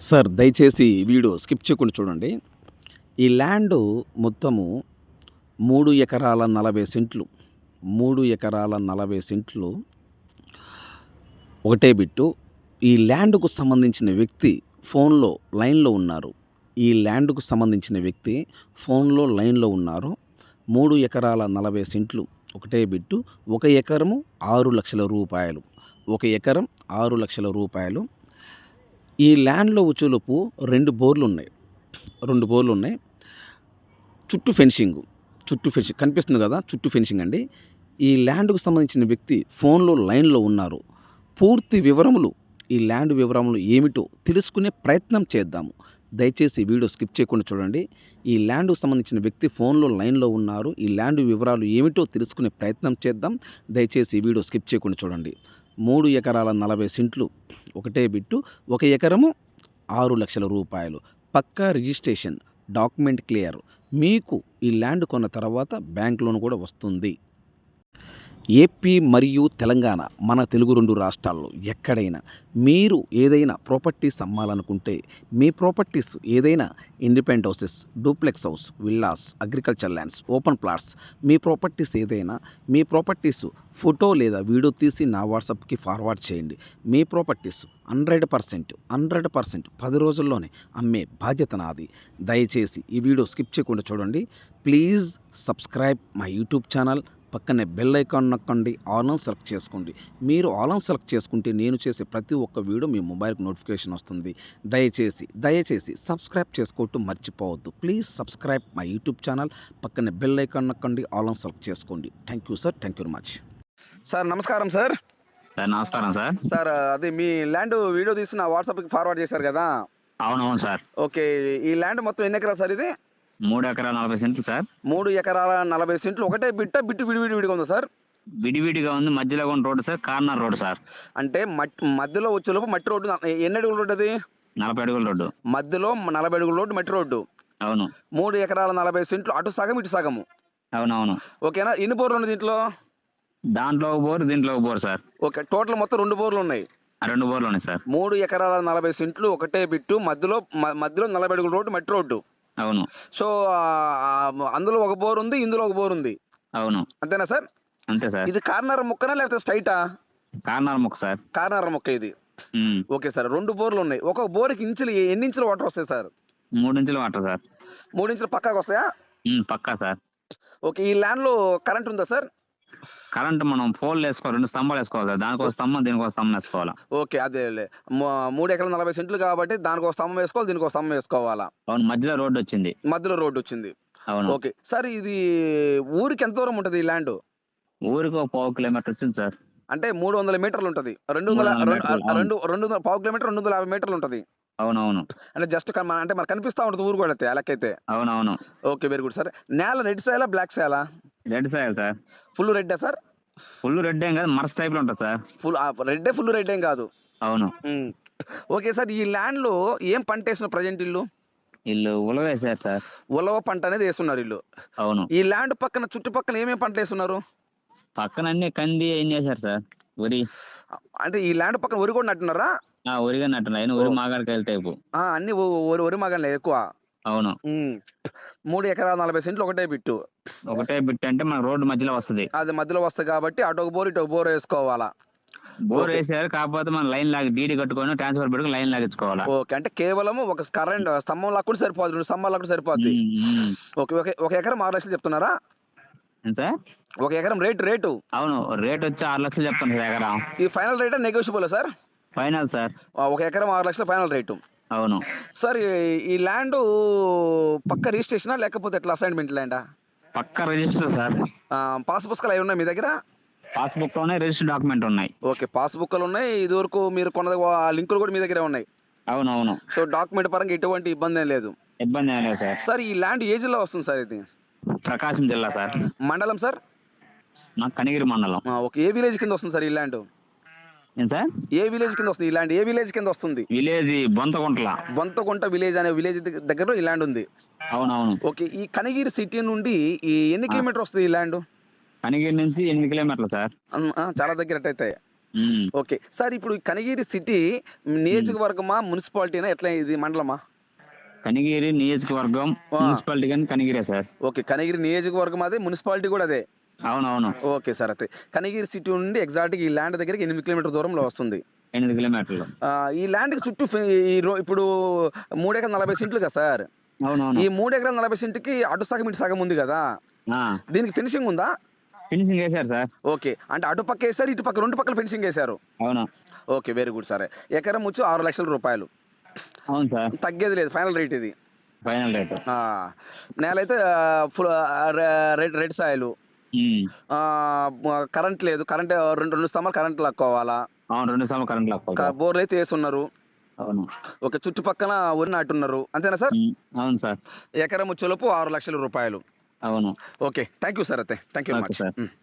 Sir దయచేసి video skip చేయకుండా చూడండి. ఈ ల్యాండ్ మొత్తము మూడు ఎకరాల నలభై సెంట్లు మూడు ఎకరాల నలభై సెంట్లు ఒకటే బిట్టు. ఈ ల్యాండ్కు సంబంధించిన వ్యక్తి ఫోన్లో లైన్లో ఉన్నారు. ఈ ల్యాండ్కు సంబంధించిన వ్యక్తి ఫోన్లో లైన్లో ఉన్నారు. మూడు ఎకరాల నలభై సెంట్లు ఒకటే బిట్టు. ఒక ఎకరము ఆరు లక్షల రూపాయలు. ఒక ఎకరం ఆరు లక్షల రూపాయలు. ఈ ల్యాండ్లో వచ్చేలోపు రెండు బోర్లు ఉన్నాయి రెండు బోర్లు ఉన్నాయి చుట్టూ ఫెన్సింగ్. చుట్టూ ఫెన్సింగ్ కనిపిస్తుంది కదా చుట్టూ ఫెన్సింగ్ అండి. ఈ ల్యాండ్కు సంబంధించిన వ్యక్తి ఫోన్లో లైన్లో ఉన్నారు. పూర్తి వివరములు ఈ ల్యాండ్ వివరములు ఏమిటో తెలుసుకునే ప్రయత్నం చేద్దాము. దయచేసి వీడియో స్కిప్ చేయకుండా చూడండి. ఈ ల్యాండ్కు సంబంధించిన వ్యక్తి ఫోన్లో లైన్లో ఉన్నారు. ఈ ల్యాండ్ వివరాలు ఏమిటో తెలుసుకునే ప్రయత్నం చేద్దాం. దయచేసి వీడియో స్కిప్ చేయకుండా చూడండి. మూడు ఎకరాల నలభై సెంట్లు ఒకటే బిట్టు ఒక ఎకరము ఆరు లక్షల రూపాయలు. పక్కా రిజిస్ట్రేషన్ డాక్యుమెంట్ క్లియర్. మీకు ఈ ల్యాండ్ కొన్న తర్వాత బ్యాంక్ లోన్ కూడా వస్తుంది. ఏపీ మరియు తెలంగాణ మన తెలుగు రెండు రాష్ట్రాల్లో ఎక్కడైనా మీరు ఏదైనా ప్రాపర్టీస్ అమ్మాలనుకుంటే మీ ప్రాపర్టీస్ ఏదైనా independent houses duplex house villas agriculture lands open plots మీ ప్రాపర్టీస్ ఏదైనా మీ ప్రాపర్టీస్ ఫోటో లేదా వీడియో తీసి నా వాట్సాప్కి ఫార్వర్డ్ చేయండి. మీ properties hundred percent hundred percent పది రోజుల్లోనే అమ్మే బాధ్యత నాది. దయచేసి ఈ వీడియో స్కిప్ చేయకుండా చూడండి. Please subscribe my YouTube channel. పక్కనే బెల్ ఐకాన్ నొక్కండి ఆల్ ఆన్ సెలెక్ట్ చేసుకోండి. మీరు ఆల్ ఆన్ సెలెక్ట్ చేసుకుంటే నేను చేసే ప్రతి ఒక్క వీడియో మీ మొబైల్కి నోటిఫికేషన్ వస్తుంది. దయచేసి దయచేసి సబ్స్క్రైబ్ చేసుకోవటం మర్చిపోవద్దు. Please subscribe my YouTube channel పక్కనే బెల్ ఐకాన్ నొక్కండి ఆల్ ఆన్ సెలెక్ట్ చేసుకోండి. Thank you sir thank you very much sir నమస్కారం సార్ సార్ నమస్కారం సార్ సార్ అదే మీ ల్యాండ్ వీడియో తీసి నా వాట్సాప్కి ఫార్వర్డ్ చేశారు కదా? అవునవును సార్ ఓకే ఈ ల్యాండ్ మొత్తం ఎన్ని ఎకరాలు సార్ ఇది? మూడు ఎకరాల నలభై సెంట్లు సార్. మూడు ఎకరాల నలభై సెంట్లు. ఒకటే బిట్ట బిట్టు విడి విడి విడిగా ఉందా సార్? విడివిడిగా ఉంది. మధ్యలో ఉన్న road sir. Corner road sir. అంటే మధ్యలో వచ్చేలోపు మట్టి రోడ్డు ఎన్ని అడుగుల రోడ్డు అది? నలభై అడుగుల రోడ్డు. మధ్యలో నలభై అడుగుల రోడ్డు మట్టి రోడ్డు. అవును. మూడు ఎకరాల నలభై సెంట్లు. అటు సగం ఇటు సగము. అవునవును. ఓకేనా? ఎన్ని బోర్లు ఉన్నాయి దీంట్లో? దాంట్లో ఒక బోర్ దీంట్లో ఒక బోర్ సార్. ఓకే. టోటల్ మొత్తం రెండు బోర్లు ఉన్నాయి. రెండు బోర్లు ఉన్నాయి సార్. మూడు ఎకరాల నలభై సెంట్లు ఒకటే బిట్టు. మధ్యలో మధ్యలో నలభై అడుగుల రోడ్డు మట్టి రోడ్డు. అవును. సో అందులో ఒక బోర్ ఉంది ఇందులో ఒక బోర్ ఉంది. అవును. అంతేనా సార్? అంతే సార్. ఇది కార్నర్ ముక్కనా లేకపోతే స్ట్రైటా? కార్నర్ ముక్క సార్. కార్నర్ ముక్క ఇది. ఓకే సార్ రెండు బోర్లు ఉన్నాయి. ఒక బోర్కి ఇంచులు ఎన్ని ఇంచులు వాటర్ వస్తాయి సార్? మూడు ఇంచులు వాటర్ సార్. మూడు ఇంచులు పక్కాగా వస్తాయా? పక్కా సార్. ఓకే ఈ ల్యాండ్లో కరెంట్ ఉందా సార్? కరెంట్ మనం పోల్ వేసుకోవాలి రెండు స్తంభాలు వేసుకోవాలి సార్. దానికి ఒక స్తంభం దీనికి స్తంభం వేసుకోవాలా? ఓకే అదే మూడు ఎకరాల నలభై సెంట్లు కాబట్టి దానికి ఒక స్తంభం వేసుకోవాలి దీనికి ఒక స్తంభం వేసుకోవాలా? అవును మధ్యలో రోడ్డు వచ్చింది. మధ్యలో రోడ్డు వచ్చింది. అవును. ఓకే. సార్ ఇది ఊరికి ఎంత దూరం ఉంటుంది ఈ ల్యాండ్? ఊరికి ఒక పావు కిలోమీటర్ వచ్చింది సార్. అంటే మూడు వందల మీటర్లు ఉంటుంది. రెండు వందల 300 రెండు- మీటర్లు, అవును. రెండు రెండు వందల పావు కిలోమీటర్ రెండు వందల యాభై మీటర్లు ఉంటుంది. అవునవును. అంటే జస్ట్ అంటే మనకు కనిపిస్తా ఉంటుంది ఊరు కూడా అయితే లెక్కైతే అవునవును. Okay very good. సార్ నేల రెడ్ సాయలా black సాయలా? Red sir sir. Full రెడ్డా సార్? ఫుల్ రెడ్ ఏం కాదు మరస్ టైప్లో ఉంటుంది సార్. ఫుల్ రెడ్డే ఫుల్ రెడ్ ఏం కాదు? అవును. ఓకే సార్ ఈ ల్యాండ్లో ఏం పంట వేసిన ప్రజెంట్ ఇల్లు? వీళ్ళు ఉలవేశారు సార్. ఉలవ పంట అనేది వేస్తున్నారు ఇల్లు. అవును. ఈ ల్యాండ్ పక్కన చుట్టుపక్కల ఏమేమి పంటలు వేస్తున్నారు? పక్కన అన్ని కంది ఏం చేశారు సార్ వరి. అంటే ఈ ల్యాండ్ పక్కన వరి కూడా నట్టున్నారా వరిగా నట్టున్నాయి వరి మాగాడికాయల టైపు అన్ని వరి వరి ఎక్కువ. అవును. మూడు ఎకరాల నలభై సెంట్లు ఒకటే బిట్టు. ఒకటే బిట్ అంటే మన రోడ్డు మధ్యలో వస్తది. అది మధ్యలో వస్తుంది కాబట్టి అటు ఒక బోర్ ఇటు ఒక బోర్ వేసుకోవాలా? బోర్. వేసారు కాకపోతే మనం లైన్ లాగి డీడీ కట్టుకొని ట్రాన్స్ఫర్ పెట్టుకుని లైన్ లాగించుకోవాలా? ఓకే. అంటే కేవలం ఒక కరెంట్ స్తంభం లాక్కుని సరిపోద్ది రెండు స్తంభాలు లాక్కుని సరిపోద్ది. Okay okay. ఒక ఎకరం ఆరు లక్షలు చెప్తున్నారా? ఎంత? ఒక ఎకరం రేట్ రేటు? అవును. రేట్ వచ్చి ఆరు లక్షలు చెప్తాను సార్ ఎకరా. ఈ final rate negotiable sir? Final sir. ఒక ఎకరం ఆరు లక్షల ఫైనల్ రేటు. అవును. సార్ ఈ- ల్యాండ్ పక్క రిజిస్ట్రేషనా లేకపోతే ఎట్లా అసైన్మెంట్ ల్యాండా? పక్క రిజిస్టర్ సార్. పాస్ పుస్తకాలు అవి ఉన్నాయి మీ దగ్గర? పాస్బుక్లోనే రిజిస్టర్ డాక్యుమెంట్ ఉన్నాయి. ఓకే పాస్ బుక్లు ఉన్నాయి. ఇది వరకు మీరు కొన్న ఆ లింకులు కూడా మీ దగ్గరే ఉన్నాయి. అవును అవును సో డాక్యుమెంట్ పరంగా ఎటువంటి ఇబ్బంది ఏం లేదు. ఇబ్బంది ఏం లేదు సార్. సార్ ఈ ల్యాండ్ ఏ జిల్లా వస్తుంది సార్ ఇది? ప్రకాశం జిల్లా సార్. మండలం సార్? నాకు కనిగిరి మండలం. ఓకే ఏ విలేజ్ కింద వస్తుంది సార్ ఈ ల్యాండ్? సార్ ఏ విలేజ్ కింద వస్తుంది? ల్యాండ్ ఏ విలేజ్ కింద వస్తుంది? విలేజ్ బొంతగుంట్ల. బొంతగుంట విలేజ్ అనే విలేజ్ దగ్గర ఈ ల్యాండ్ ఉంది. అవునవును. ఓకే ఈ కనగిరి సిటీ నుండి ఈ ఎన్ని కిలోమీటర్ వస్తుంది ఈ ల్యాండ్ కనిగిరి నుంచి ఎనిమిది కిలోమీటర్లు సార్. చాలా దగ్గర అయితే ఉమ్. ఓకే సార్ ఇప్పుడు కనిగిరి సిటీ నియోజకవర్గమా మున్సిపాలిటీనా ఎట్లా ఇది మండలమా? కనిగిరి నియోజకవర్గం. మున్సిపాలిటీ కానీ కనిగిరే సార్. ఓకే కనిగిరి నియోజకవర్గం అదే మున్సిపాలిటీ కూడా అదే. అవునవును. Okay sir. అయితే కనిగిరి సిటీ నుండి ఎగ్జాక్ట్గా ఈ ల్యాండ్ దగ్గరికి ఎనిమిది కిలోమీటర్ దూరంలో వస్తుంది. ఎనిమిది కిలోమీటర్లు. ఆ, ఈ ల్యాండ్కి చుట్టూ ఈ రో- ఇప్పుడు మూడు ఎకరాల నలభై సెంట్లు కదా సార్? ఈ మూడు ఎకరాల నలభై సెంట్కి అటు సగం ఇటు సగం ఉంది కదా. దీనికి ఫినిషింగ్ ఉందా? ఫినిషింగ్ వేశారు సార్. ఓకే. అంటే అటు పక్క వేసారు ఇటు పక్క రెండు పక్కల ఫినిషింగ్ వేశారు. అవును. Okay very good sir. ఎకరం వచ్చి ఆరు లక్షల రూపాయలు. అవును సార్. తగ్గేది లేదు ఫైనల్ రేట్ ఇది. Final rate. నేల అయితే full red red soil. Current లేదు. కరెంట్ రెండు రెండు స్తంభాలు కరెంట్ లాక్కోవాలా? అవును రెండు సార్లు కరెంట్ లాక్కోవాలి బోర్లు అయితే వేస్తున్నారు అవును. ఒక చుట్టుపక్కల వరి నాటున్నారు అంతేనా సార్. అవును సార్. ఎకరం వచ్చేలోపు ఆరు లక్షల రూపాయలు. అవును. ఓకే. థ్యాంక్ యూ సార్ అయితే. Thank you much.